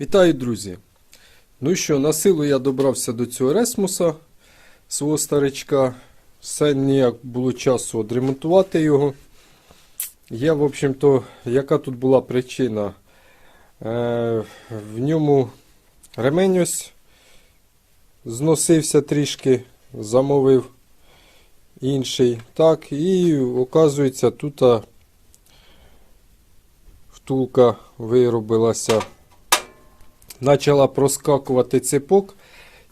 Вітаю, друзі! Ну що, на силу я добрався до цього Ресмуса, свого старичка. Все ніяк було часу відремонтувати його. Я, в общем-то, яка тут була причина? Е, в ньому ремень ось зносився трішки, замовив інший. Так, і оказується, тут втулка виробилася почала проскакувати цепок.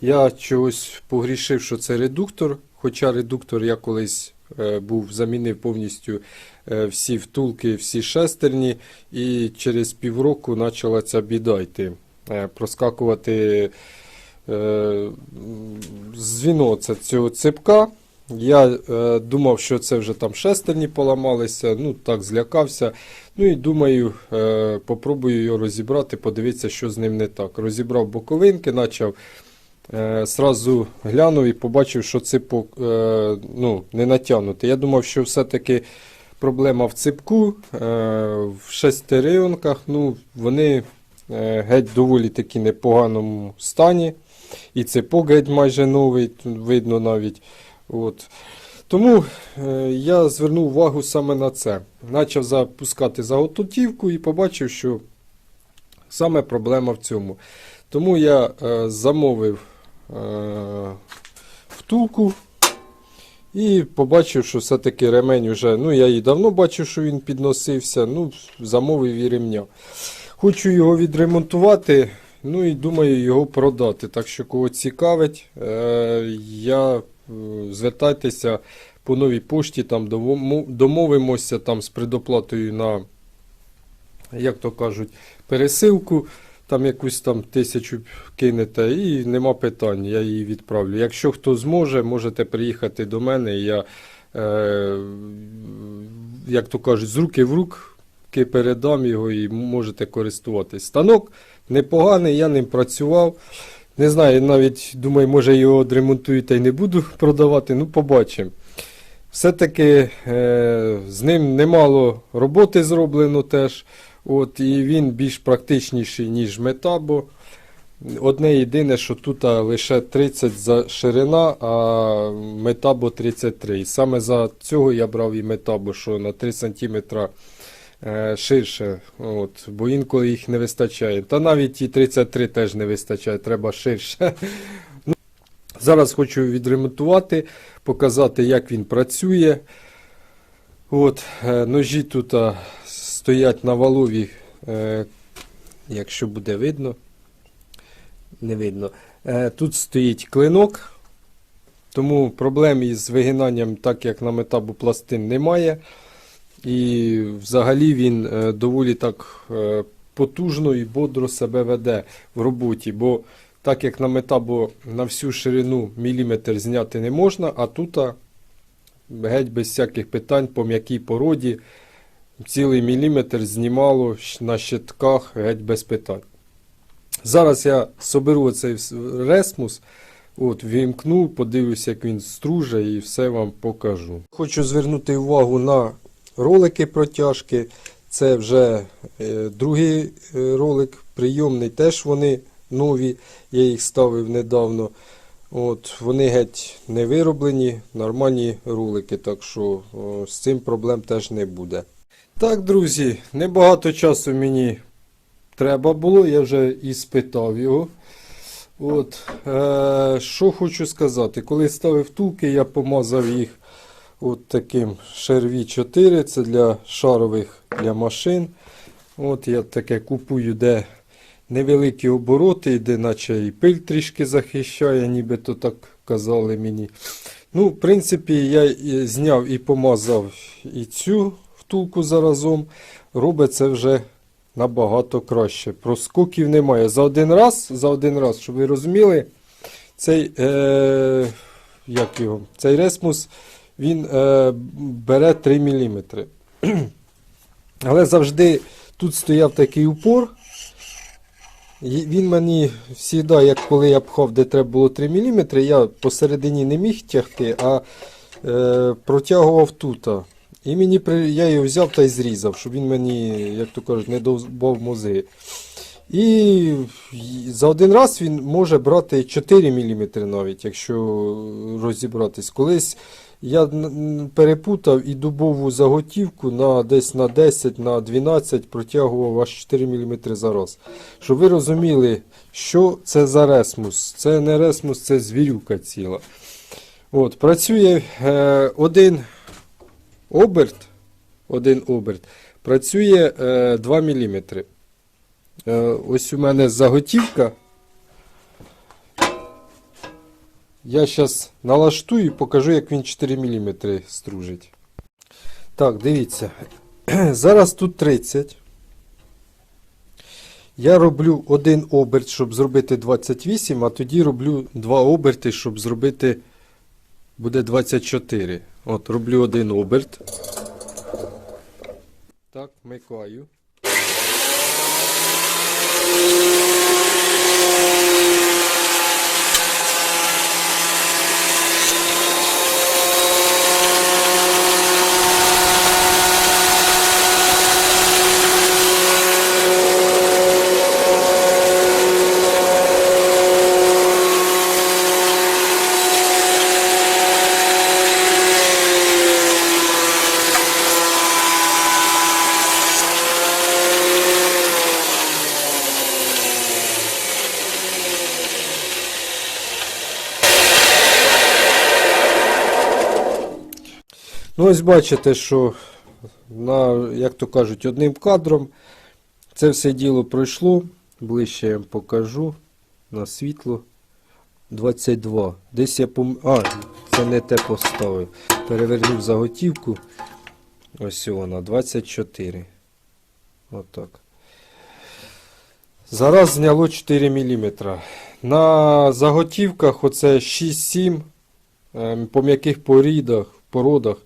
Я чогось погрішив, що це редуктор. Хоча редуктор я колись е, був, замінив повністю е, всі втулки, всі шестерні, і через півроку почала ця біда йти. Е, проскакувати е, звіно цього цепка. Я е, думав, що це вже там шестерні поламалися, ну так злякався. Ну і думаю, е, попробую його розібрати, подивитися, що з ним не так. Розібрав боковинки, почав е, глянув і побачив, що ципок е, ну, не натягнутий. Я думав, що все-таки проблема в ципку, е, в шестеренках, ну, вони е, геть доволі таки непоганому стані. І ципок геть майже новий, видно навіть. От. Тому е, я звернув увагу саме на це. Почав запускати заготовку і побачив, що саме проблема в цьому. Тому я е, замовив е, втулку і побачив, що все-таки ремень вже, ну я і давно бачив, що він підносився, ну, замовив і ремня. Хочу його відремонтувати, ну і думаю його продати. Так що, кого цікавить, е, я звертайтеся по новій пошті, там домовимося там з предоплатою на, як то кажуть, пересилку. Там якусь там тисячу кинете, і нема питань, я її відправлю. Якщо хто зможе, можете приїхати до мене. Я, е, як то кажуть, з руки в руки передам його і можете користуватись. Станок непоганий, я ним працював. Не знаю, навіть думаю, може його відремонтую та й не буду продавати. Ну, побачимо. Все-таки е, з ним немало роботи зроблено теж. От, і він більш практичніший, ніж метабо. Одне єдине, що тут лише 30 за ширина, а метабо 33. І саме за цього я брав і метабо, що на 3 см ширше. От, бо інколи їх не вистачає. Та навіть і 33 теж не вистачає, треба ширше. Ну, Зараз хочу відремонтувати, показати, як він працює. От, е, ножі тут стоять на валові, е, якщо буде видно. Не видно. Е, тут стоїть клинок, тому проблем із вигинанням, так як на метабу пластин, немає. І взагалі він е, доволі так е, потужно і бодро себе веде в роботі. Бо так як на метабу на всю ширину міліметр зняти не можна, а тут геть без всяких питань по м'якій породі цілий міліметр знімало на щитках геть без питань. Зараз я соберу цей ресмус, от, вімкну, подивлюся, як він струже і все вам покажу. Хочу звернути увагу на ролики протяжки. Це вже е, другий е, ролик, прийомний, теж вони нові, я їх ставив недавно. От, вони геть не вироблені, нормальні ролики, так що о, з цим проблем теж не буде. Так, друзі, небагато часу мені треба було, я вже і спитав його. От, е, що хочу сказати, коли ставив втулки, я помазав їх от таким шерві 4, це для шарових для машин. От я таке купую, де невеликі обороти, де наче і пиль трішки захищає, нібито так казали мені. Ну, в принципі, я зняв і помазав і цю втулку заразом. Робить це вже набагато краще. Проскоків немає. За один раз, за один раз, щоб ви розуміли, цей, е, як його, цей ресмус він е, бере 3 мм. Але завжди тут стояв такий упор. Він мені завжди, як коли я пхав, де треба було 3 мм, я посередині не міг тягти, а е, протягував тут. І мені я його взяв та й зрізав, щоб він мені, як то кажуть, не довбав мозги. І за один раз він може брати 4 мм навіть, якщо розібратись. Колись я перепутав і дубову заготівку на десь на 10, на 12 протягував аж 4 мм за раз. Щоб ви розуміли, що це за ресмус. Це не ресмус, це звірюка ціла. От, працює е, один оберт, один оберт, працює е, 2 мм. Е, ось у мене заготівка. Я зараз налаштую і покажу, як він 4 мм стружить. Так, дивіться. Зараз тут 30. Я роблю один оберт, щоб зробити 28, а тоді роблю два оберти, щоб зробити буде 24. От, роблю один оберт. Так, вмикаю. Ось бачите, що на, як то кажуть, одним кадром це все діло пройшло. Ближче я вам покажу на світло. 22. Десь я пом... А, це не те поставив. Перевернув заготівку. Ось вона, 24. Отак. Зараз зняло 4 мм. На заготівках оце 6-7. Ем, По м'яких порідах, породах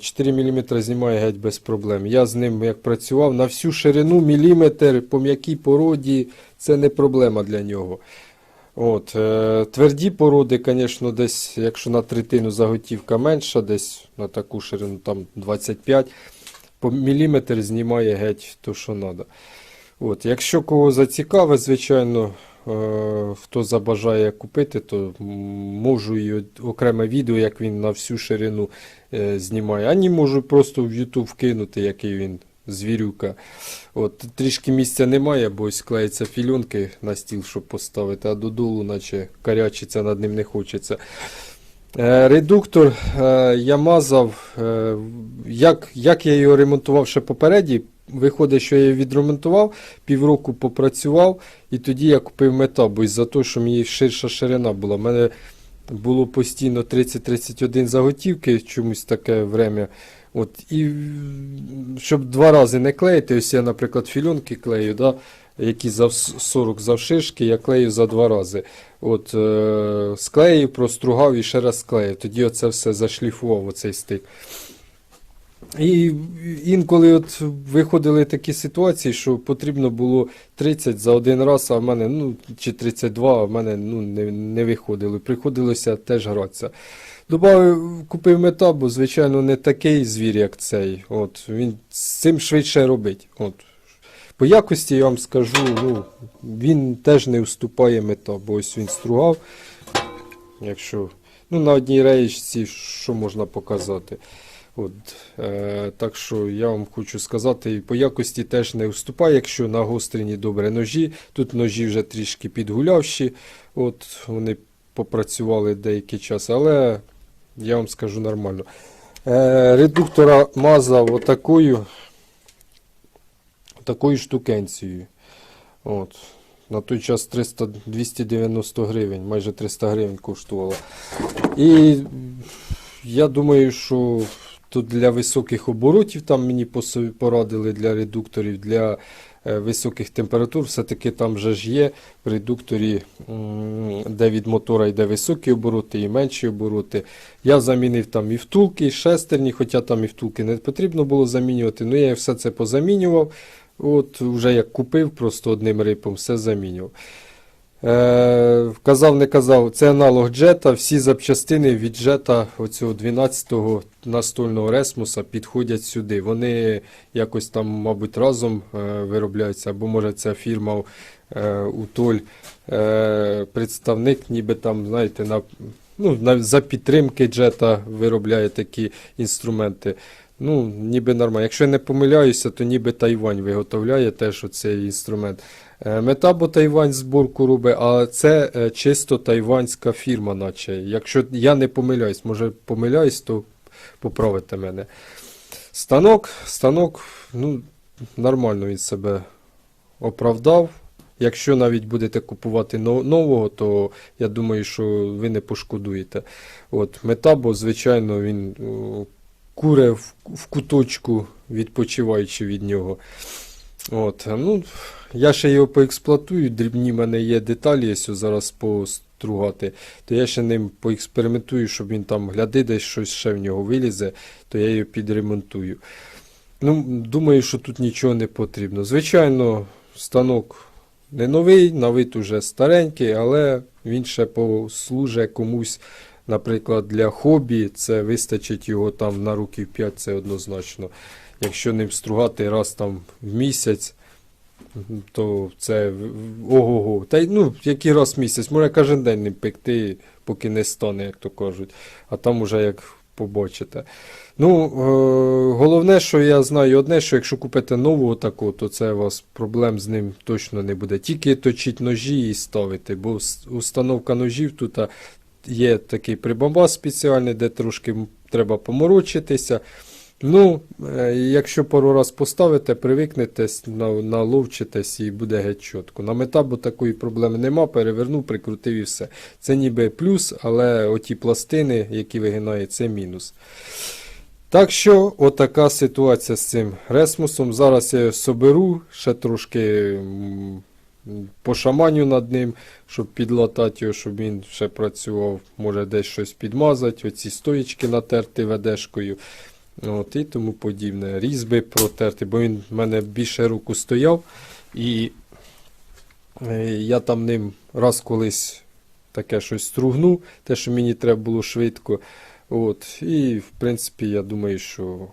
4 мм знімає геть без проблем. Я з ним як працював на всю ширину міліметр по м'якій породі це не проблема для нього. От, е, тверді породи, звісно, десь, якщо на третину заготівка менша, десь на таку ширину там 25, по міліметр знімає геть то, що треба. От, якщо кого зацікавить, звичайно, хто забажає купити, то можу і окреме відео, як він на всю ширину е, знімає. Ані можу просто в YouTube вкинути, який він звірюка. От, трішки місця немає, бо ось клеїться фільонки на стіл, щоб поставити, а додолу, наче карячиться над ним не хочеться. Е, Редуктор е, я мазав, е, як, як я його ремонтував ще попереді. Виходить, що я його відремонтував, півроку попрацював, і тоді я купив метабу із-за того, що мені ширша ширина була. У мене було постійно 30-31 заготівки, чомусь таке время. От, і щоб два рази не клеїти, ось я, наприклад, фільонки клею, да, які за 40 завширшки, я клею за два рази. От, е, склеїв, простругав і ще раз склеїв. Тоді оце все зашліфував, оцей стик. І інколи от виходили такі ситуації, що потрібно було 30 за один раз, а в мене, ну, чи 32, а в мене ну, не, не виходило. Приходилося теж гратися. Добавив, купив метабу, звичайно, не такий звір, як цей. От, він з цим швидше робить. От. По якості я вам скажу, ну, він теж не вступає метабу. Ось він стругав. Якщо ну, на одній реєчці, що можна показати. От, е, так що я вам хочу сказати, по якості теж не вступає, якщо нагострені добре ножі. Тут ножі вже трішки підгулявші, от вони попрацювали деякий час, але я вам скажу нормально. Е, редуктора мазав отакою, такою штукенцією. От. На той час 300, 290 гривень, майже 300 гривень коштувало. І я думаю, що тут для високих оборотів там мені порадили для редукторів, для е, високих температур. Все-таки там вже ж є в редукторі, де від мотора йде високі обороти і менші обороти. Я замінив там і втулки, і шестерні, хоча там і втулки не потрібно було замінювати. Ну я все це позамінював. От вже як купив, просто одним рипом все замінював. Е, казав, не казав, це аналог джета. Всі запчастини від джета оцього 12-го настольного ресмуса підходять сюди. Вони якось там, мабуть, разом е, виробляються, або може ця фірма е, Утоль, представник, ніби там, знаєте, на, ну, за підтримки джета виробляє такі інструменти. Ну, ніби нормально. Якщо я не помиляюся, то ніби Тайвань виготовляє теж оцей інструмент. Е, Метабо Тайвань зборку робить, а це е, чисто тайванська фірма, наче. Якщо я не помиляюсь, може помиляюсь, то поправите мене. Станок, станок, ну, нормально він себе оправдав. Якщо навіть будете купувати нового, то я думаю, що ви не пошкодуєте. От, Метабо, звичайно, він о, куре в куточку, відпочиваючи від нього. От, ну, я ще його поексплуатую, дрібні в мене є деталі, якщо зараз постругати, то я ще ним поекспериментую, щоб він там гляди, десь щось ще в нього вилізе, то я його підремонтую. Ну, думаю, що тут нічого не потрібно. Звичайно, станок не новий, на вид уже старенький, але він ще послужить комусь, наприклад, для хобі. Це вистачить його там на років 5, це однозначно. Якщо ним стругати раз там в місяць, то це ого-го. Та й ну, який раз в місяць, може кожен день ним пекти, поки не стане, як то кажуть. А там уже як побачите. Ну, е, головне, що я знаю одне, що якщо купите нового такого, то це у вас проблем з ним точно не буде. Тільки точіть ножі і ставити, бо установка ножів тут є такий прибамбас спеціальний, де трошки треба поморочитися. Ну, е, якщо пару раз поставите, привикнетесь, наловчитесь і буде геть чітко. На метабу такої проблеми нема, перевернув, прикрутив і все. Це ніби плюс, але оті пластини, які вигинає, це мінус. Так що, отака ситуація з цим ресмусом. Зараз я його соберу, ще трошки пошаманю над ним, щоб підлатати його, щоб він ще працював. Може десь щось підмазати, оці стоїчки натерти ведешкою. От, і тому подібне. Різьби протерти, бо він в мене більше руку стояв. І е, я там ним раз колись таке щось стругнув, те, що мені треба було швидко. От, і, в принципі, я думаю, що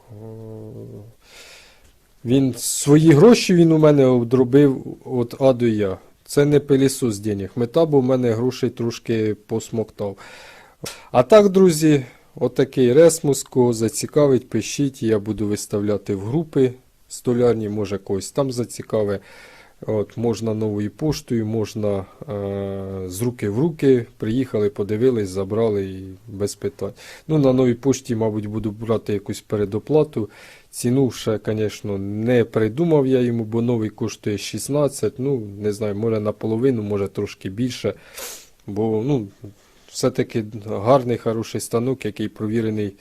він свої гроші він у мене обдробив от А до Я. Це не пилісос денег. Мета, бо в мене грошей трошки посмоктав. А так, друзі, отакий ресмус, кого зацікавить, пишіть, я буду виставляти в групи столярні, може когось там зацікавить. От, можна новою поштою, можна е, з руки в руки. Приїхали, подивились, забрали і без питань. Ну, на новій пошті, мабуть, буду брати якусь передоплату. Ціну ще, звісно, не придумав я йому, бо новий коштує 16. Ну, не знаю, може наполовину, може трошки більше. Бо ну, все-таки гарний, хороший станок, який провірений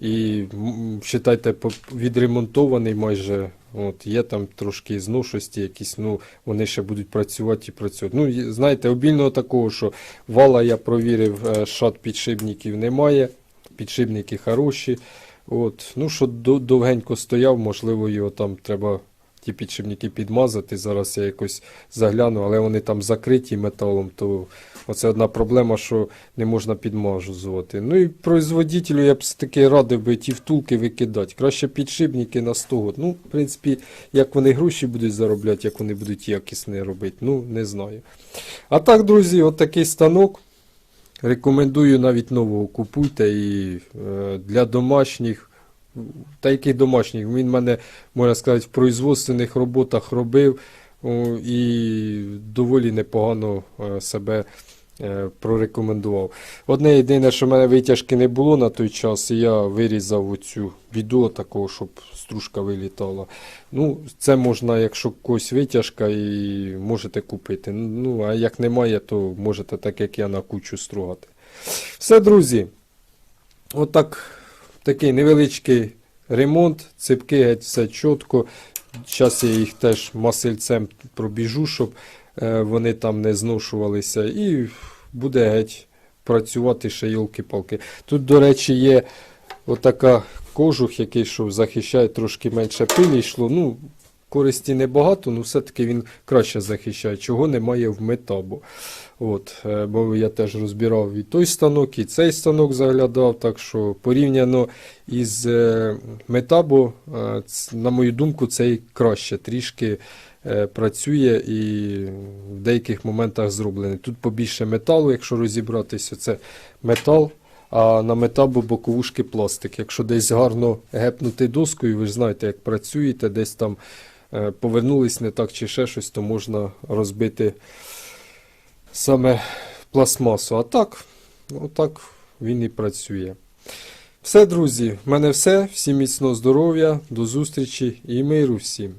і, вважайте, відремонтований майже. От, є там трошки зношості якісь, ну, вони ще будуть працювати і працювати. Ну, знаєте, обільного такого, що вала я провірив, е, шат підшипників немає, підшипники хороші. От, ну, що довгенько стояв, можливо, його там треба ті підшипники підмазати. Зараз я якось загляну, але вони там закриті металом, то оце одна проблема, що не можна підмазувати. Ну і производителю я б все-таки радив би ті втулки викидати. Краще підшипники на 100 год. Ну, в принципі, як вони гроші будуть заробляти, як вони будуть якісні робити, ну, не знаю. А так, друзі, от такий станок. Рекомендую навіть нового купуйте і е, для домашніх, та яких домашніх, він мене, можна сказати, в производственних роботах робив і доволі непогано е, себе е, прорекомендував. Одне єдине, що в мене витяжки не було на той час, і я вирізав оцю біду такого, щоб стружка вилітала. Ну, це можна, якщо когось витяжка, і можете купити. Ну, а як немає, то можете так, як я, на кучу стругати. Все, друзі. Отак, такий невеличкий ремонт, ципки геть все чітко. Зараз я їх теж масильцем пробіжу, щоб е, вони там не зношувалися. І буде геть працювати ще йолки-палки. Тут, до речі, є отака кожух, який що захищає трошки менше пилі йшло. Ну, користі небагато, але все-таки він краще захищає, чого немає в метабу. От, е, бо я теж розбирав і той станок, і цей станок заглядав, так що порівняно із е, метабо, е, на мою думку, цей краще трішки працює і в деяких моментах зроблений. Тут побільше металу, якщо розібратися, це метал. А на метабу боковушки пластик. Якщо десь гарно гепнути доскою, ви ж знаєте, як працюєте, десь там повернулись не так чи ще щось, то можна розбити саме пластмасу. А так, отак він і працює. Все, друзі, в мене все. Всім міцного здоров'я, до зустрічі і миру всім.